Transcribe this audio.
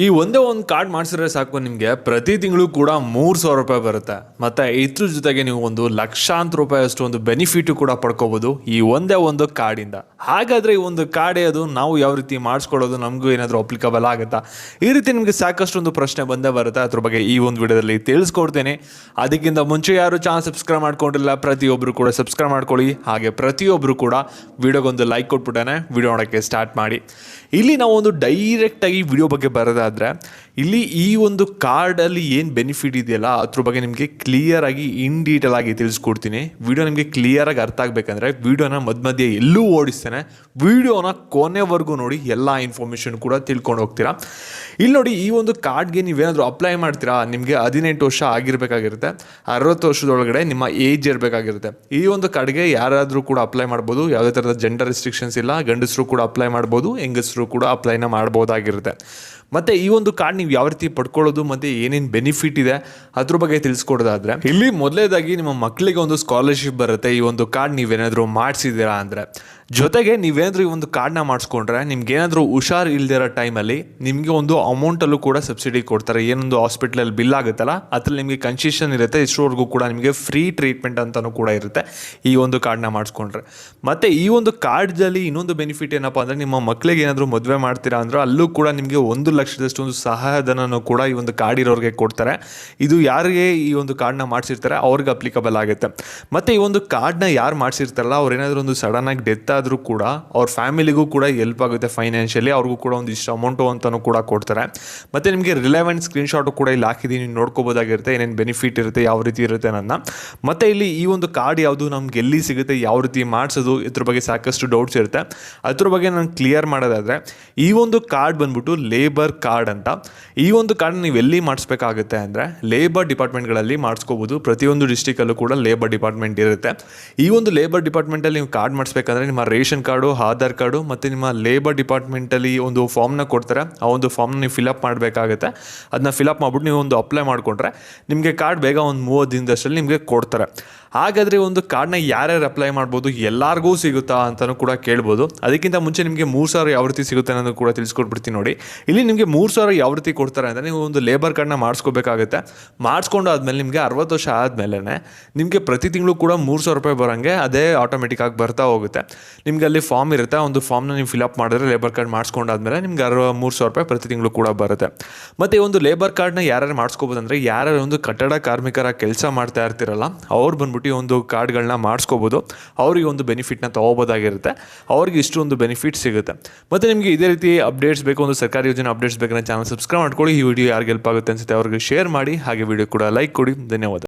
ಈ ಒಂದೇ ಒಂದು ಕಾರ್ಡ್ ಮಾಡಿಸಿದ್ರೆ ಸಾಕು ನಿಮಗೆ. ಪ್ರತಿ ತಿಂಗಳು ಕೂಡ ಮೂರು ಸಾವಿರ ರೂಪಾಯಿ ಬರುತ್ತೆ. ಮತ್ತು ಇದ್ರ ಜೊತೆಗೆ ನೀವು ಒಂದು ಲಕ್ಷಾಂತರ ರೂಪಾಯಿ ಅಷ್ಟು ಒಂದು ಬೆನಿಫಿಟ್ ಕೂಡ ಪಡ್ಕೋಬೋದು ಈ ಒಂದೇ ಒಂದು ಕಾರ್ಡಿಂದ ಹಾಗಾದರೆ ಈ ಒಂದು ಕಾಡೆ ಅದು ನಾವು ಯಾವ ರೀತಿ ಮಾಡಿಸ್ಕೊಳ್ಳೋದು ನಮಗೂ ಏನಾದರೂ ಅಪ್ಲಿಕಬಲ್ ಆಗುತ್ತಾ? ಈ ರೀತಿ ನಿಮಗೆ ಸಾಕಷ್ಟು ಒಂದು ಪ್ರಶ್ನೆ ಬಂದೇ ಬರುತ್ತೆ. ಅದ್ರ ಬಗ್ಗೆ ಈ ಒಂದು ವಿಡಿಯೋದಲ್ಲಿ ತಿಳಿಸ್ಕೊಡ್ತೇನೆ. ಅದಕ್ಕಿಂತ ಮುಂಚೆ ಯಾರು ಚಾನಲ್ ಸಬ್ಸ್ಕ್ರೈಬ್ ಮಾಡ್ಕೊಂಡಿಲ್ಲ ಪ್ರತಿಯೊಬ್ಬರು ಕೂಡ ಸಬ್ಸ್ಕ್ರೈಬ್ ಮಾಡ್ಕೊಳ್ಳಿ. ಹಾಗೆ ಪ್ರತಿಯೊಬ್ಬರು ಕೂಡ ವಿಡಿಯೋಗೊಂದು ಲೈಕ್ ಕೊಟ್ಬಿಟ್ಟೆ ವಿಡಿಯೋ ನೋಡೋಕ್ಕೆ ಸ್ಟಾರ್ಟ್ ಮಾಡಿ. ಇಲ್ಲಿ ನಾವು ಒಂದು ಡೈರೆಕ್ಟಾಗಿ ವಿಡಿಯೋ ಬಗ್ಗೆ ಬರೋದಾದರೆ ಇಲ್ಲಿ ಈ ಒಂದು ಕಾರ್ಡಲ್ಲಿ ಏನು ಬೆನಿಫಿಟ್ ಇದೆಯಲ್ಲ, ಅದ್ರ ಬಗ್ಗೆ ನಿಮಗೆ ಕ್ಲಿಯರ್ ಆಗಿ ಇನ್ ಡೀಟೇಲ್ ಆಗಿ ತಿಳಿಸ್ಕೊಡ್ತೀನಿ. ವಿಡಿಯೋ ನಿಮಗೆ ಕ್ಲಿಯರ್ ಆಗಿ ಅರ್ಥ ಆಗಬೇಕಂದ್ರೆ ವಿಡಿಯೋನ ಮಧ್ಯ ಮಧ್ಯೆ ಎಲ್ಲೂ ಓಡಿಸ್ತೇನೆ. ವಿಡಿಯೋನ ಕೊನೆವರೆಗೂ ನೋಡಿ ಎಲ್ಲ ಇನ್ಫಾರ್ಮೇಷನ್ ಕೂಡ ತಿಳ್ಕೊಂಡು ಹೋಗ್ತೀರಾ? ಇಲ್ಲಿ ನೋಡಿ, ಈ ಒಂದು ಕಾರ್ಡ್ಗೆ ನೀವೇನಾದರೂ ಅಪ್ಲೈ ಮಾಡ್ತೀರಾ? ನಿಮಗೆ ಹದಿನೆಂಟು ವರ್ಷ ಆಗಿರಬೇಕಾಗಿರುತ್ತೆ. ಅರವತ್ತು ವರ್ಷದೊಳಗಡೆ ನಿಮ್ಮ ಏಜ್ ಇರಬೇಕಾಗಿರುತ್ತೆ. ಈ ಒಂದು ಕಾರ್ಡ್ಗೆ ಯಾರಾದರೂ ಕೂಡ ಅಪ್ಲೈ ಮಾಡ್ಬೋದು. ಯಾವುದೇ ಥರದ ಜೆಂಡರ್ ರೆಸ್ಟ್ರಿಕ್ಷನ್ಸ್ ಇಲ್ಲ. ಗಂಡಸರು ಕೂಡ ಅಪ್ಲೈ ಮಾಡ್ಬೋದು. ಹೆಂಗಸರು ಕೂಡ ಅಪ್ಲೈನ ಮಾಡ್ಬೋದಾಗಿರುತ್ತೆ. ಮತ್ತು ಈ ಒಂದು ಕಾರ್ಡ್ ನೀವು ಯಾವ ರೀತಿ ಪಡ್ಕೊಳ್ಳೋದು ಮತ್ತೆ ಏನೇನು ಬೆನಿಫಿಟ್ ಇದೆ, ಅದ್ರ ಬಗ್ಗೆ ತಿಳಿಸ್ಕೊಡೋದಾದ್ರೆ, ಇಲ್ಲಿ ಮೊದಲೇದಾಗಿ ನಿಮ್ಮ ಮಕ್ಕಳಿಗೆ ಒಂದು ಸ್ಕಾಲರ್ಶಿಪ್ ಬರುತ್ತೆ. ಈ ಒಂದು ಕಾರ್ಡ್ ನೀವೇನಾದರೂ ಮಾಡಿಸಿದ್ದೀರಾ ಅಂದರೆ ಜೊತೆಗೆ ನೀವೇನಾದರೂ ಈ ಒಂದು ಕಾರ್ಡ್ನ ಮಾಡಿಸ್ಕೊಂಡ್ರೆ ನಿಮ್ಗೆ ಏನಾದರೂ ಹುಷಾರ್ ಇಲ್ದಿರೋ ಟೈಮಲ್ಲಿ ನಿಮಗೆ ಒಂದು ಅಮೌಂಟಲ್ಲೂ ಕೂಡ ಸಬ್ಸಿಡಿ ಕೊಡ್ತಾರೆ. ಏನೊಂದು ಹಾಸ್ಪಿಟ್ಲಲ್ಲಿ ಬಿಲ್ ಆಗುತ್ತಲ್ಲ, ಅದ್ರಲ್ಲಿ ನಿಮಗೆ ಕನ್ಸೆಷನ್ ಇರುತ್ತೆ ಇಷ್ಟರವರೆಗೂ ಕೂಡ ನಿಮಗೆ ಫ್ರೀ ಟ್ರೀಟ್ಮೆಂಟ್ ಅಂತಲೂ ಕೂಡ ಇರುತ್ತೆ ಈ ಒಂದು ಕಾರ್ಡ್ನ ಮಾಡಿಸ್ಕೊಂಡ್ರೆ. ಮತ್ತು ಈ ಒಂದು ಕಾರ್ಡ್ದಲ್ಲಿ ಇನ್ನೊಂದು ಬೆನಿಫಿಟ್ ಏನಪ್ಪ ಅಂದರೆ ನಿಮ್ಮ ಮಕ್ಕಳಿಗೆ ಏನಾದರೂ ಮದುವೆ ಮಾಡ್ತೀರಾ ಅಂದರೆ ಅಲ್ಲೂ ಕೂಡ ನಿಮಗೆ ಒಂದು ಲಕ್ಷದಷ್ಟು ಒಂದು ಸಹಾಯಧನನೂ ಕೂಡ ಈ ಒಂದು ಕಾರ್ಡ್ ಇರೋರಿಗೆ ಕೊಡ್ತಾರೆ. ಇದು ಯಾರಿಗೆ ಈ ಒಂದು ಕಾರ್ಡ್ನ ಮಾಡಿಸಿರ್ತಾರೆ? ಅವ್ರಿಗೆ ಅಪ್ಲಿಕಬಲ್ ಆಗುತ್ತೆ. ಮತ್ತು ಈ ಒಂದು ಕಾರ್ಡ್ನ ಯಾರು ಮಾಡಿಸಿರ್ತಾರಲ್ಲ ಅವ್ರು ಏನಾದರೂ ಒಂದು ಸಡನ್ನಾಗಿ ಡೆತ್ ಆದರೂ ಕೂಡ ಅವ್ರ ಫ್ಯಾಮಿಲಿಗೂ ಕೂಡ ಹೆಲ್ಪ್ ಆಗುತ್ತೆ ಫೈನಾನ್ಷಿಯಲಿ ಅವ್ರಿಗೂ ಕೂಡ ಒಂದು ಇಷ್ಟು ಅಮೌಂಟು ಅಂತಲೂ ಕೂಡ ಕೊಡ್ತಾರೆ. ಮತ್ತು ನಿಮಗೆ ರಿಲೆವೆಂಟ್ ಸ್ಕ್ರೀನ್ಶಾಟು ಕೂಡ ಇಲ್ಲಿ ಹಾಕಿದ್ದೀನಿ ನೀವು ನೋಡ್ಕೋಬೋದಾಗಿರುತ್ತೆ, ಏನೇನು ಬೆನಿಫಿಟ್ ಇರುತ್ತೆ, ಯಾವ ರೀತಿ ಇರುತ್ತೆ ನನ್ನ ಮತ್ತು ಇಲ್ಲಿ ಈ ಒಂದು ಕಾರ್ಡ್ ಯಾವುದು, ನಮ್ಗೆ ಎಲ್ಲಿ ಸಿಗುತ್ತೆ, ಯಾವ ರೀತಿ ಮಾಡಿಸೋದು, ಇದ್ರ ಬಗ್ಗೆ ಸಾಕಷ್ಟು ಡೌಟ್ಸ್ ಇರುತ್ತೆ. ಅದ್ರ ಬಗ್ಗೆ ನಾನು ಕ್ಲಿಯರ್ ಮಾಡೋದಾದರೆ, ಈ ಒಂದು ಕಾರ್ಡ್ ಬಂದ್ಬಿಟ್ಟು ಲೇಬರ್ ಕಾರ್ಡ್ ಅಂತ. ಈ ಒಂದು ಕಾರ್ಡ್ ನೀವು ಎಲ್ಲಿ ಮಾಡಿಸ್ಬೇಕಾಗುತ್ತೆ ಅಂದರೆ ಲೇಬರ್ ಡಿಪಾರ್ಟ್ಮೆಂಟ್ಗಳಲ್ಲಿ ಮಾಡಿಸ್ಕೋಬೋದು. ಪ್ರತಿಯೊಂದು ಡಿಸ್ಟಿಕಲ್ಲೂ ಕೂಡ ಲೇಬರ್ ಡಿಪಾರ್ಟ್ಮೆಂಟ್ ಇರುತ್ತೆ. ಈ ಒಂದು ಲೇಬರ್ ಡಿಪಾರ್ಟ್ಮೆಂಟಲ್ಲಿ ನೀವು ಕಾರ್ಡ್ ಮಾಡಿಸ್ಬೇಕಂದ್ರೆ ನಿಮ್ಮ ರೇಷನ್ ಕಾರ್ಡು, ಆಧಾರ್ ಕಾರ್ಡು ಮತ್ತು ನಿಮ್ಮ ಲೇಬರ್ ಡಿಪಾರ್ಟ್ಮೆಂಟಲ್ಲಿ ಒಂದು ಫಾರ್ಮ್ನ ಕೊಡ್ತಾರೆ. ಆ ಒಂದು ಫಾರ್ಮ್ನ ನೀವು ಫಿಲಪ್ ಮಾಡಬೇಕಾಗುತ್ತೆ. ಅದನ್ನ ಫಿಲಪ್ ಮಾಡ್ಬಿಟ್ಟು ನೀವು ಒಂದು ಅಪ್ಲೈ ಮಾಡಿಕೊಂಡ್ರೆ ನಿಮಗೆ ಕಾರ್ಡ್ ಬೇಗ ಒಂದು ಮೂವತ್ತು ದಿನದಷ್ಟರಲ್ಲಿ ನಿಮಗೆ ಕೊಡ್ತಾರೆ. ಹಾಗಾದರೆ ಒಂದು ಕಾರ್ಡ್ನ ಯಾರ್ಯಾರು ಅಪ್ಲೈ ಮಾಡ್ಬೋದು, ಎಲ್ಲರಿಗೂ ಸಿಗುತ್ತಾ ಅಂತಲೂ ಕೂಡ ಕೇಳ್ಬೋದು. ಅದಕ್ಕಿಂತ ಮುಂಚೆ ನಿಮಗೆ ಮೂರು ಸಾವಿರ ಯಾವ ರೀತಿ ಸಿಗುತ್ತೆ ಅನ್ನೋದು ಕೂಡ ತಿಳಿಸ್ಕೊಟ್ಬಿಡ್ತೀನಿ ನೋಡಿ. ಇಲ್ಲಿ ನಿಮಗೆ ಮೂರು ಸಾವಿರ ಯಾವ ರೀತಿ ಕೊಡ್ತಾರೆ ಅಂದರೆ ನೀವು ಒಂದು ಲೇಬರ್ ಕಾರ್ಡ್ನ ಮಾಡಿಸ್ಕೋಬೇಕಾಗುತ್ತೆ. ಮಾಡಿಸ್ಕೊಂಡು ಆದಮೇಲೆ ನಿಮಗೆ ಅರವತ್ತು ವರ್ಷ ಆದಮೇಲೆ ನಿಮಗೆ ಪ್ರತಿ ತಿಂಗಳು ಕೂಡ ಮೂರು ಸಾವಿರ ರೂಪಾಯಿ ಬರೋಂಗೆ ಅದೇ ಆಟೋಮೆಟಿಕ್ ಆಗಿ ಬರ್ತಾ ಹೋಗುತ್ತೆ. ನಿಮಗೆ ಅಲ್ಲಿ ಫಾರ್ಮ್ ಇರುತ್ತೆ, ಒಂದು ಫಾರ್ಮ್ನ ನೀವು ಫಿಲಪ್ ಮಾಡಿದ್ರೆ ಲೇಬರ್ ಕಾರ್ಡ್ ಮಾಡಿಸ್ಕೊಂಡಾದ್ಮೇಲೆ ನಿಮ್ಗೆ ಅರವ ಮೂರು ಸಾವಿರ ರೂಪಾಯಿ ಪ್ರತಿ ತಿಂಗಳು ಕೂಡ ಬರುತ್ತೆ. ಮತ್ತು ಈ ಒಂದು ಲೇಬರ್ ಕಾರ್ಡ್ನ ಯಾರ್ಯಾರು ಮಾಡಿಸ್ಕೋಬೋದು ಅಂದರೆ ಯಾರ್ಯಾರು ಒಂದು ಕಟ್ಟಡ ಕಾರ್ಮಿಕರ ಕೆಲಸ ಮಾಡ್ತಾ ಇರ್ತಿರಲ್ಲ, ಅವ್ರು ಬಂದ್ಬಿಟ್ಟು ಒಂದು ಕಾರ್ಡ್ಗಳನ್ನ ಮಾಡಿಸ್ಕೋಬೋದು. ಅವ್ರಿಗೆ ಒಂದು ಬೆನಿಫಿಟ್ನ ತೊಗೋಬೋದಾಗಿರುತ್ತೆ. ಅವ್ರಿಗೆ ಇಷ್ಟು ಒಂದು ಬೆನಿಫಿಟ್ ಸಿಗುತ್ತೆ. ಮತ್ತು ನಿಮಗೆ ಇದೇ ರೀತಿ ಅಪ್ಡೇಟ್ಸ್ ಬೇಕು, ಒಂದು ಸರ್ಕಾರಿ ಯೋಜನೆ ಅಪ್ಡೇಟ್ಸ್ ಬೇಕಂದ್ರೆ ಚಾನಲ್ ಸಬ್ಸ್ಕ್ರೈಬ್ ಮಾಡ್ಕೊಳ್ಳಿ. ಈ ವಿಡಿಯೋ ಯಾರಿಗೆ ಹೆಲ್ಪ್ ಆಗುತ್ತೆ ಅನ್ಸುತ್ತೆ ಅವ್ರಿಗೆ ಶೇರ್ ಮಾಡಿ, ಹಾಗೆ ವಿಡಿಯೋ ಕೂಡ ಲೈಕ್ ಕೊಡಿ. ಧನ್ಯವಾದ.